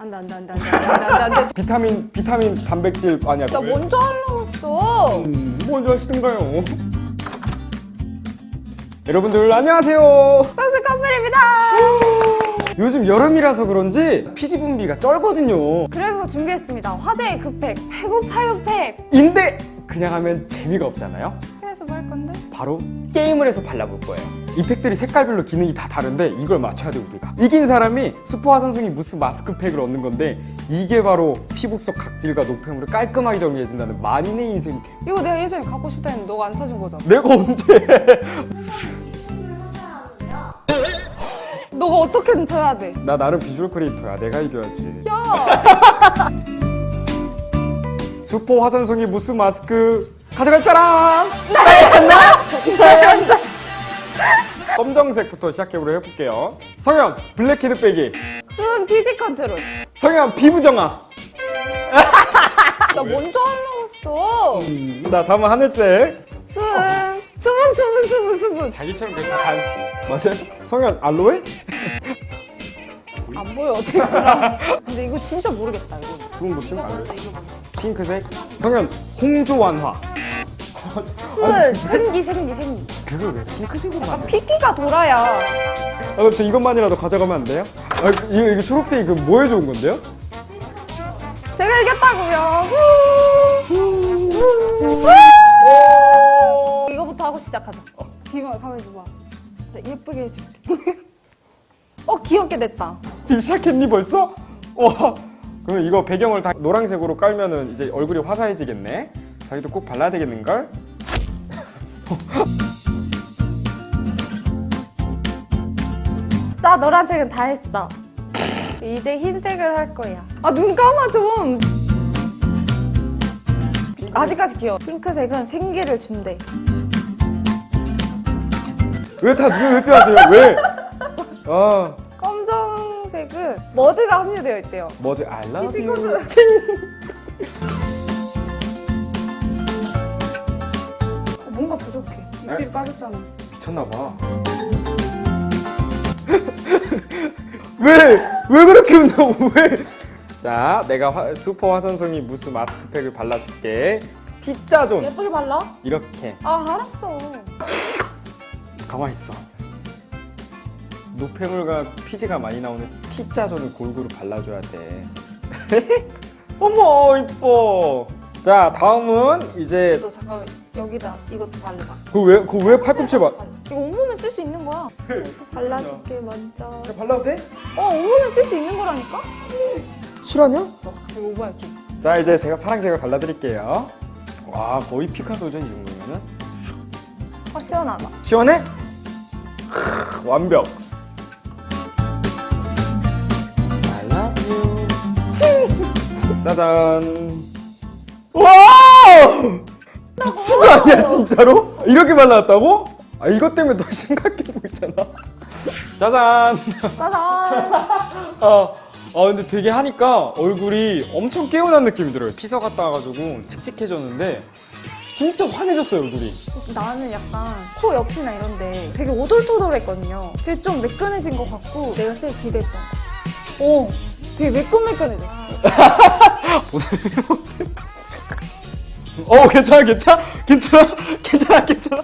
안돼 안돼 안돼 안돼 안돼 안돼 안돼 비타민 비타민 단백질 아니야. 나 먼저 하려고 했어 음, 먼저 하시던가요. 여러분들 안녕하세요. 선수 커플입니다 요즘 여름이라서 그런지 피지 분비가 쩔거든요. 그래서 준비했습니다 화제의 급팩 배고파요 팩 인데 그냥 하면 재미가 없잖아요. 그래서 뭐할 건데? 바로 게임을 해서 발라볼 거예요. 이 팩들이 색깔별로 기능이 다 다른데 이걸 맞춰야 돼 우리가. 이긴 사람이 슈퍼 화산송이 무스 마스크팩을 얻는 건데 이게 바로 피부 속 각질과 노폐물을 깔끔하게 정리해준다는 만인의 인생이 돼요. 이거 내가 예전에 갖고 싶다 했는데 너가 안 사준 거잖아 내가 언제? 너가 어떻게든 쳐야 돼 나 나름 비주얼 크리에이터야. 내가 이겨야지. 야! 슈퍼 화산송이 무스 마스크 가져갈 사람! 검정색부터 시작해보려 해볼게요. 성현 블랙 헤드 빼기. 수은 피지 컨트롤 성현 피부 정화. 나 먼저 하려고 했어 자 다음은 하늘색. 수은 수분 수분 수분 수분 자기처럼 그냥 단 맞아요? 성현 알로에? 안 보여 어떻게 알아 근데 이거 진짜 모르겠다 이거 수분 보충 알로에. 핑크색. 성현 홍조 완화. 수은 생기 생기 생기 그걸 왜 핑크색으로 만들? 피기가 돌아야 아 그럼 저 이것만이라도 가져가면 안 돼요? 아 이거 이거 초록색이 그 뭐에 좋은 건데요? 제가 이겼다고요 후. 이거부터 하고 시작하자 비마 가만히 봐 자, 예쁘게 해줄게 어 귀엽게 됐다 지금 시작했니 벌써? 와 그러면 이거 배경을 다 노란색으로 깔면은 이제 얼굴이 화사해지겠네 자기도 꼭 발라야 되겠는걸? 자 노란색은 다 했어. 이제 흰색을 할 거야. 아 눈 감아 좀. 아직까지 귀여워. 핑크색은 생기를 준대. 왜 다 눈을 회피하세요? 왜? 아 검정색은 머드가 함유되어 있대요. 뭐지 I love 피지 you 컨 입술이 빠졌잖아 미쳤나 봐 왜? 왜 그렇게 웃냐고 왜? 자 내가 화- 슈퍼 화산송이 무스 마스크팩을 발라줄게 T자 존 예쁘게 발라? 이렇게 아 알았어 가만히 있어. 노폐물과 피지가 많이 나오는 T자 존을 골고루 발라줘야 돼. 어머 이뻐. 자 다음은 이제 너 잠깐 여기다 이것도 바르자 그왜 그 왜 팔꿈치 봐? 이거 온몸에 쓸 수 있는 거야 발라줄게 먼저 자 발라도 돼? 어 온몸에 쓸 수 있는 거라니까? 실화냐? 너 갑자기 오버해 좀자 이제 제가 파란색을 발라드릴게요. 와 거의 피카소죠 이 정도면은. 아 시원하다 시원해? 크, 완벽. I love you. 짜잔. 와! 미친 거 아니야 진짜로? 이렇게 발라놨다고? 아 이것 때문에 더 심각해 보이잖아. 짜잔. 짜잔 아, 아 근데 되게 하니까 얼굴이 엄청 깨어난 느낌이 들어요. 피서 갔다 와가지고 칙칙해졌는데 진짜 환해졌어요 얼굴이. 나는 약간 코 옆이나 이런데 되게 오돌토돌했거든요 되게 좀 매끈해진 것 같고 내가 제일 기대했던 거 오, 되게 매끈매끈해졌어 어 괜찮아 괜찮아? 괜찮아? 괜찮아 괜찮아